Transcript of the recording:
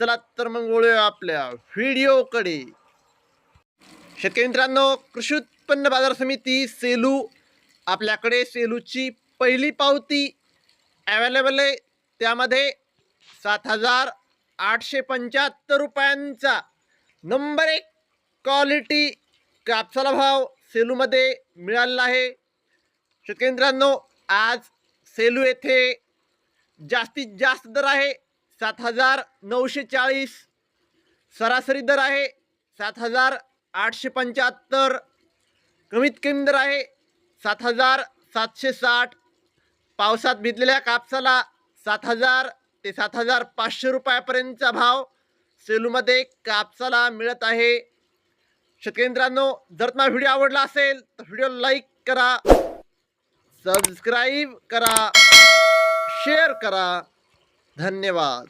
चला तर मग वळूया आपल्या व्हिडिओकडे. शेतकरी मित्रांनो कृषी उत्पन्न बाजार समिती सेलू आपल्याकडे सेलूची पहिली पावती अवेलेबल आहे. त्यामध्ये सात हजार आठशे पंच्याहत्तर रुपयांचा नंबर एक क्वालिटी कापसाला भाव सेलूमध्ये मिळालेला आहे. शेतकरी मित्रांनो आज सेलू येथे जास्तीत जास्त दर आहे. सात हजार नऊशे चाळीस. सरासरी दर आहे सात हजार आठशे पंच्याहत्तर. कमीत कमी दर आहे सात हजार सातशे साठ. पावसात भिजलेल्या कापसाला सात हजार ते सात हजार पाचशे रुपयापर्यंतचा भाव सेलूमध्ये कापसाला मिळत आहे. शेतकरी मित्रांनो जर तुम्हाला व्हिडिओ आवडला असेल तर व्हिडिओ लाईक करा सबस्क्राईब करा शेअर करा. धन्यवाद.